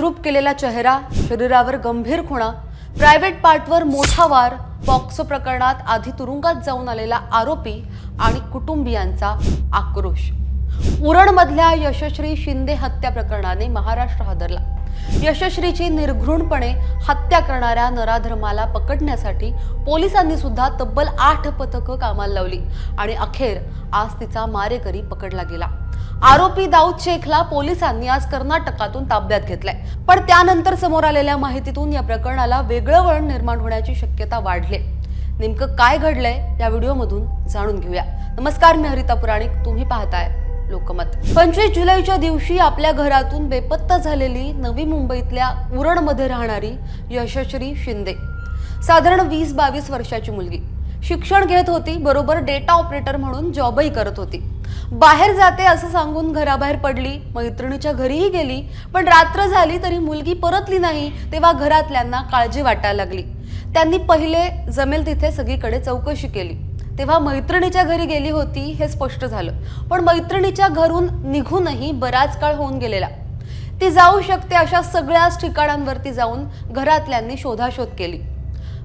विद्रूप केलेला चेहरा शरीरावर गंभीर खुणा प्रायव्हेट पार्टवर मोठा वार पॉक्सो प्रकरणात आधी तुरुंगात जाऊन आलेला आरोपी आणि कुटुंबियांचा आक्रोश. उरणमधल्या यशश्री शिंदे हत्या प्रकरणाने महाराष्ट्र हादरला. यशश्रीची निर्घृणपणे हत्या करणाऱ्या नराधर्माला पकडण्यासाठी पोलिसांनी सुद्धा तब्बल आठ पथकं कामाला लावली आणि अखेर आज तिचा मारेकरी पकडला गेला. आरोपी दाऊद शेखला पोलिसांनी आज कर्नाटकातून ताब्यात घेतलाय. पण त्यानंतर समोर आलेल्या माहितीतून या प्रकरणाला वेगळं वळण निर्माण होण्याची शक्यता वाढली नेमकं काय घडलंय या व्हिडिओमधून जाणून घेऊया. नमस्कार मी हरिता पुराणिक तुम्ही पाहताय लोकमत. पंचवीस जुलैच्या दिवशी आपल्या घरातून बेपत्ता झालेली नवी मुंबईतल्या उरणमध्ये राहणारी यशश्री शिंदे. साधारण वीस बावीस वर्षाची मुलगी. शिक्षण घेत होती बरोबर डेटा ऑपरेटर म्हणून जॉबही करत होती. बाहेर जाते असं सांगून घराबाहेर पडली मैत्रिणीच्या घरीही गेली पण रात्र झाली तरी मुलगी परतली नाही तेव्हा घरातल्यांना काळजी वाटायला लागली. त्यांनी पहिले जमेल तिथे सगळीकडे चौकशी केली. तेव्हा मैत्रिणीच्या घरी गेली होती हे स्पष्ट झालं. पण मैत्रिणीच्या घरून निघूनही बराच काळ होऊन गेलेला. ती जाऊ शकते अशा सगळ्याच ठिकाणांवरती जाऊन घरातल्यांनी शोधाशोध केली.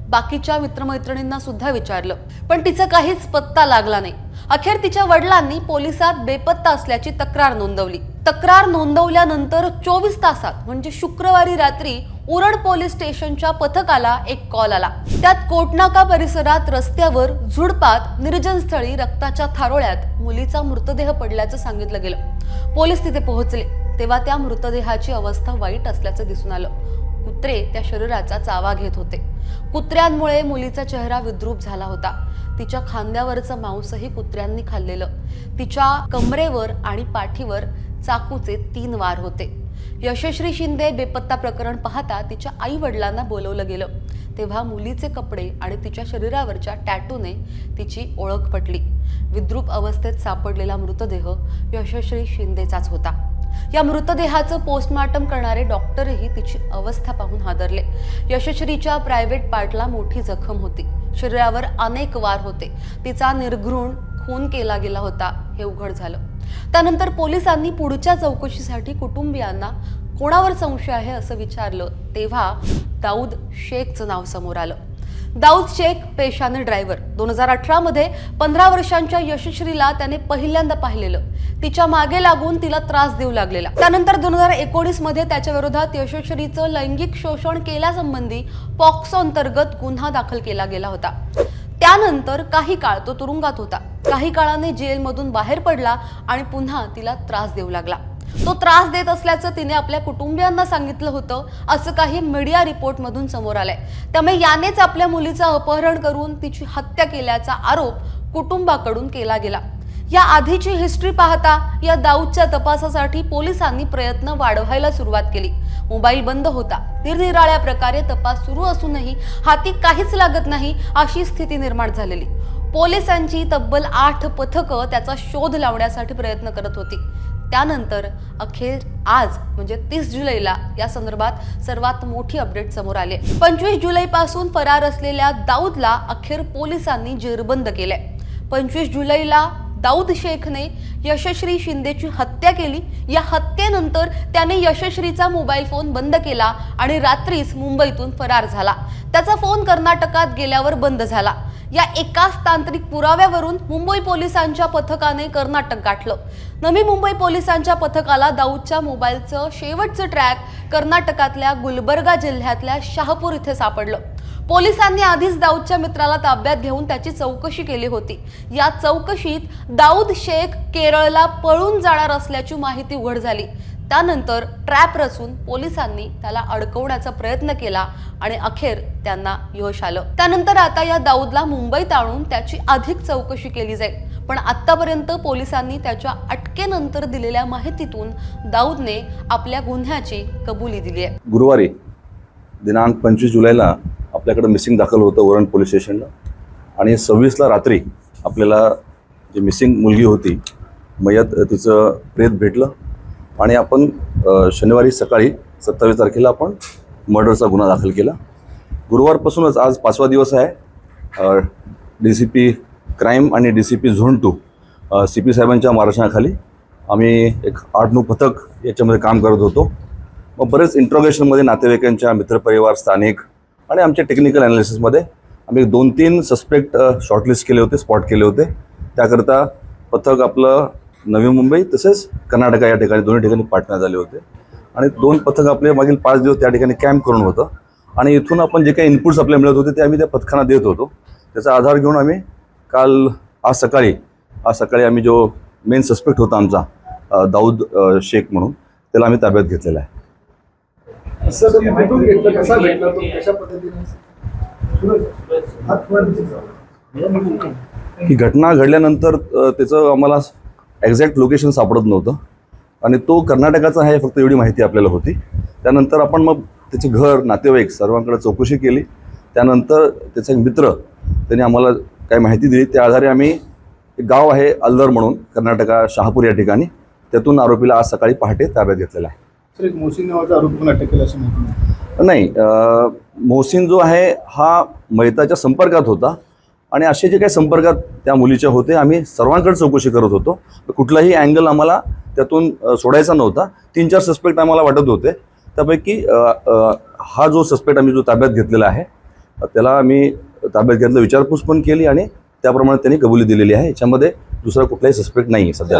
बाकीच्या मित्रमैत्रिणींना सुद्धा विचारलं पण तिचा काहीच पत्ता लागला नाही. अखेर तिच्या वडिलांनी पोलिसात बेपत्ता असल्याची तक्रार नोंदवली. तक्रार नोंदवल्यानंतर चोवीस तासात म्हणजे शुक्रवारी रात्री उरण पोलीस स्टेशनच्या पथकाला एक कॉल आला. त्यात कोटनाका परिसरात रस्त्यावर झुडपात निर्जन स्थळी रक्ताच्या थारोळ्यात मुलीचा मृतदेह पडल्याचं सांगितलं गेलं. पोलीस तिथे पोहोचले. तेव्हा त्या मृतदेहाची अवस्था वाईट असल्याचं दिसून आलं. कुत्रे त्या शरीराचा चावा घेत होते. कुत्र्यांमुळे मुलीचा चेहरा विद्रूप झाला होता. तिच्या खांद्यावरचं मांसही कुत्र्यांनी खाल्लेलं. तिच्या कमरेवर आणि पाठीवर चाकूचे तीन वार होते. यशश्री शिंदे बेपत्ता प्रकरण पाहता तिच्या आई वडिलांना बोलवलं गेलं. तेव्हा मुलीचे कपडे आणि तिच्या शरीरावरच्या टॅटूने तिची ओळख पटली. विद्रूप अवस्थेत सापडलेला मृतदेह यशश्री शिंदेचाच होता. या मृतदेहाचं पोस्टमार्टम करणारे डॉक्टरही तिची अवस्था पाहून हादरले. यशश्रीच्या प्रायव्हेट पार्टला मोठी जखम होती. शरीरावर अनेक वार होते. तिचा निर्घृण खून केला गेला होता हे उघड झालं. त्यानंतर पोलिसांनी पुढच्या चौकशीसाठी कुटुंबियांना कोणावर संशय आहे असं विचारलं तेव्हा दाऊद शेखचं नाव समोर आलं. दाऊद शेख पेशाने ड्रायव्हर दोन हजार अठरामध्ये पंधरा वर्षांच्या यशश्रीला त्याने पहिल्यांदा पाहिलेलं. तिच्यामागे लागून तिला त्रास देऊ लागलेला. त्यानंतर दोन हजार एकोणीसमध्ये त्याच्या विरोधात यशश्रीचं लैंगिक शोषण केल्यासंबंधी पॉक्सो अंतर्गत गुन्हा दाखल केला गेला होता. त्यानंतर काही काळ तो तुरुंगात होता. काही काळाने जेलमधून बाहेर पडला आणि पुन्हा तिला त्रास देऊ लागला. तो त्रास देत असल्याचं तिने आपल्या कुटुंबियांना सांगितलं होतं असं काही मीडिया रिपोर्टमधून समोर आलंय. त्यामुळे यानेच आपल्या मुलीचं अपहरण करून तिची हत्या केल्याचा आरोप कुटुंबाकडून केला गेला. या आधीची हिस्ट्री पाहता या दाऊदच्या तपासासाठी पोलिसांनी प्रयत्न वाढवायला सुरुवात केली. मोबाईल बंद होता. निरनिराळ्या प्रकारे तपास सुरू असूनही हाती काहीच लागत नाही अशी स्थिती निर्माण झालेली. पोलिसांची तब्बल आठ पथकं त्याचा शोध लावण्यासाठी प्रयत्न करत होती. त्यानंतर अखेर आज म्हणजे तीस जुलैला या संदर्भात सर्वात मोठी अपडेट समोर आली पंचवीस जुलैपासून फरार असलेल्या दाऊदला अखेर पोलिसांनी जेरबंद केलंय. पंचवीस जुलैला दाऊद शेखने यशश्री शिंदेची हत्या केली. या हत्येनंतर त्याने यशश्रीचा मोबाईल फोन बंद केला आणि रात्रीच मुंबईतून फरार झाला. त्याचा फोन कर्नाटकात गेल्यावर बंद झाला. या एकाच तांत्रिक पुराव्यावरून मुंबई पोलिसांच्या पथकाने कर्नाटक गाठलं. नवी मुंबई पोलिसांच्या पथकाला दाऊदच्या मोबाईलचं शेवटचं ट्रॅक कर्नाटकातल्या गुलबर्गा जिल्ह्यातल्या शहापूर इथे सापडलं. पोलिसांनी आधीच दाऊदच्या मित्राला ताब्यात घेऊन त्याची चौकशी केली होती. या चौकशीत दाऊद शेख केरळला पळून जाणार असल्याची माहिती उघड झाली. त्यानंतर ट्रॅप रचून पोलिसांनी त्याला अडकवण्याचा प्रयत्न केला आणि अखेर त्यांना यश आलं. त्यानंतर आता या दाऊदला मुंबईत आणून त्याची अधिक चौकशी केली जाईल. पण आतापर्यंत पोलिसांनी त्याच्या अटकेनंतर दिलेल्या माहितीतून दाऊदने आपल्या गुन्ह्याची कबुली दिली आहे. गुरुवारी दिनांक पंचवीस जुलैला आपल्याकडं मिसिंग दाखल होतं वरण पोलीस स्टेशनला. आणि सव्वीसला रात्री आपल्याला जी मिसिंग मुलगी होती मयत तिचं प्रेत भेटलं. आणि आपण शनिवारी सकाळी सत्तावीस तारखेला आपण मर्डरचा गुन्हा दाखल केला. गुरुवारपासूनच आज पाचवा दिवस आहे. डी सी पी क्राईम आणि D C P zone two C P साहेबांच्या मार्गदर्शनाखाली आम्ही एक आठ नऊ पथक याच्यामध्ये काम करत होतो. मग बरेच इंट्रोगेशनमध्ये नातेवाईकांच्या मित्रपरिवार स्थानिक आणि आमच्या टेक्निकल ॲनालिसिसमध्ये आम्ही दोन तीन सस्पेक्ट शॉर्टलिस्ट केले होते स्पॉट केले होते. त्याकरता पथक आपलं नवी मुंबई तसेच कर्नाटका या ठिकाणी दोन्ही ठिकाणी पाठवण्यात आले होते. आणि दोन पथक आपले मागील पाच दिवस त्या ठिकाणी कॅम्प करून होतं. आणि इथून आपण जे काही इनपुट्स आपले मिळत होते ते आम्ही त्या पथकांना देत होतो. त्याचा आधार घेऊन आम्ही काल आज सकाळी आज सकाळी आम्ही जो मेन सस्पेक्ट होता आमचा दाऊद शेख म्हणून त्याला आम्ही ताब्यात घेतलेला आहे. ही घटना घडल्यानंतर त्याचं आम्हाला एक्झॅक्ट लोकेशन सापडत नव्हतं. आणि तो कर्नाटकाचा आहे फक्त एवढी माहिती आपल्याला होती. त्यानंतर आपण मग त्याचे घर नातेवाईक सर्वांकडे चौकशी केली. त्यानंतर त्याचा एक मित्र त्यांनी आम्हाला काही माहिती दिली. त्या आधारे आम्ही एक गाव आहे अल्दर म्हणून कर्नाटका शहापूर या ठिकाणी. त्यातून आरोपीला आज सकाळी पहाटे ताब्यात घेतलेला आहे. सर एक मोहसिन नावाचा आरोप पण अटक केला असं माहिती नाही मोहसिन जो आहे हा मैताच्या संपर्कात होता आणि असे जे काही संपर्कात त्या मुलीच्या होते आम्ही सर्वांकडे चौकशी करत होतो. कुठलाही अँगल आम्हाला त्यातून सोडायचा नव्हता. तीन चार सस्पेक्ट आम्हाला वाटत होते. त्यापैकी हा जो सस्पेक्ट आम्ही जो ताब्यात घेतलेला आहे त्याला आम्ही ताब्यात घेतलं विचारपूस पण केली आणि त्याप्रमाणे त्यांनी कबुली दिलेली आहे. याच्यामध्ये दुसरा कुठलाही सस्पेक्ट नाही आहे सध्या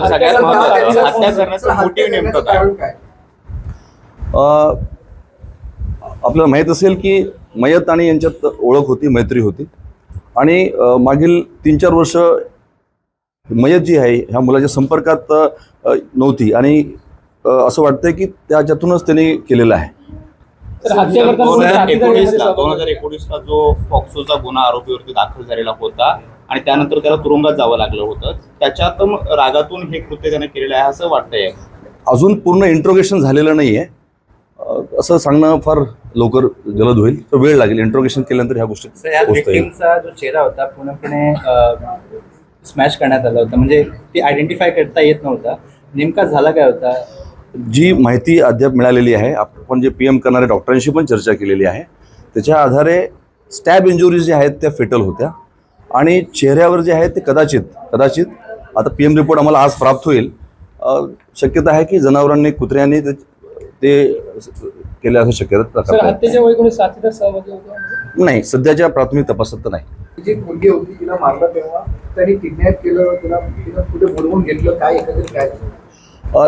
आपल्याला माहीत असेल की मयत आणि यांच्यात ओळख होती मैत्री होती. आणि मागील तीन चार वर्ष मयत जी आहे ह्या मुलाच्या संपर्कात नव्हती. आणि असं वाटतंय की त्याच्यातूनच त्यांनी केलेलं आहे. दोन हजार एकोणीसला यामध्ये दोन हजार एकोणीसला जो फॉक्सोचा गुन्हा आरोपीवरती दाखल झालेला होता आणि त्यानंतर त्याला तुरुंगात जावं लागलं होतं त्याच्यात रागातून हे कृत्य त्याने केलेलं आहे असं वाटतंय. अजून पूर्ण इंट्रोगेशन झालेलं नाही आहे असं सांगणं फार लवकर जलद होईल. तर वेळ लागेल. इंट्रोगेशन केल्यानंतर ह्या गोष्टी जो चेहरा होता पूर्णपणे स्मॅश करण्यात आला होता. म्हणजे ती आयडेंटिफाय करता येत नव्हता. नेमका झाला काय होता? जी माहिती अद्याप मिळालेली आहे आपण जे पी एम करणाऱ्या डॉक्टरांशी पण चर्चा केलेली आहे त्याच्या आधारे स्टॅब इंजुरीज ज्या आहेत त्या फेटल होत्या. आणि चेहऱ्यावर जे आहेत ते कदाचित कदाचित आता पी एम रिपोर्ट आम्हाला आज प्राप्त होईल. शक्यता आहे की जनावरांनी कुत्र्यांनी ते केले असं शक्यता सर प्रकार हत्येच्या वेळी कोणी साथीदार सहभागी होते नाही सध्याच्या प्राथमिक तपासात तर नाही. जी मुलगी होती तिला मारलं तेव्हा त्यांनी किडनॅप केलं तिला कुठे बोलवून घेतलं काय काय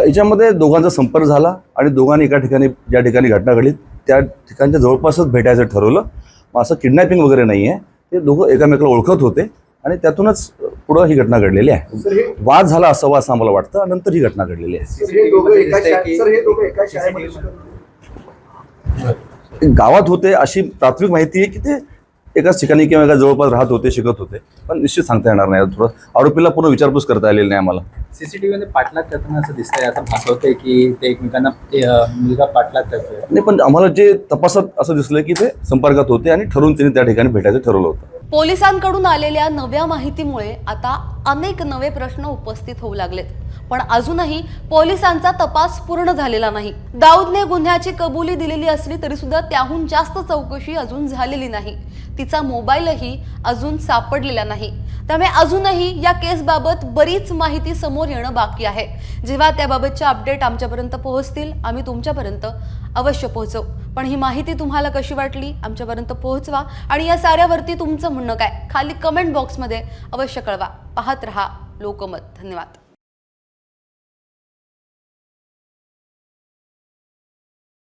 याच्यामध्ये दोघांचा संपर्क झाला आणि दोघांनी एका ठिकाणी ज्या ठिकाणी घटना घडली त्या ठिकाणच्या जवळपासच भेटायचं ठरवलं. मग असं किडनॅपिंग वगैरे नाही आहे ते दोघं एकामेकाला ओळखत होते. आणि त्यातूनच पुढं ही घटना घडलेली आहे. सर हे वाद झाला असावा असं आम्हाला वाटतं आणि नंतर ही घटना घडलेली आहे. गावात होते अशी प्राथमिक माहिती आहे की ते एकाच ठिकाणी किंवा एका जवळपास राहत होते शिकत होते. पण निश्चित सांगता येणार नाही. थोडं आरोपीला पूर्ण विचारपूस करता आलेली नाही आम्हाला. सीसीटीव्ही मध्ये पाठलाग करताना असं दिसतंय असं भासवतंय की ते एकमेकांना मुलगा पाठलाग करतोय नाही पण आम्हाला जे तपासात असं दिसलं की ते संपर्कात होते आणि ठरवून त्यांनी त्या ठिकाणी भेटायचं ठरवलं होतं. पोलिसांकडून आलेल्या नव्या माहितीमुळे आता अनेक नवे प्रश्न उपस्थित होऊ लागलेत. पण अजूनही पोलिसांचा तपास पूर्ण झालेला नाही. दाऊदने गुन्ह्याची कबुली दिलेली असली तरी सुद्धा त्याहून जास्त चौकशी अजून झालेली नाही. तिचा मोबाईलही अजून सापडलेला नाही. त्यामुळे अजूनही या केसबाबत बरीच माहिती समोर येणं बाकी आहे. जेव्हा त्याबाबतच्या अपडेट आमच्यापर्यंत पोहोचतील आम्ही तुमच्यापर्यंत अवश्य पोहोचवू. पण ही माहिती तुम्हाला कशी वाटली आमच्यापर्यंत पोहोचवा. आणि या साऱ्यावरती तुमचं म्हणणं काय? खाली कमेंट बॉक्समध्ये अवश्य कळवा. पाहत रहा लोकमत. धन्यवाद.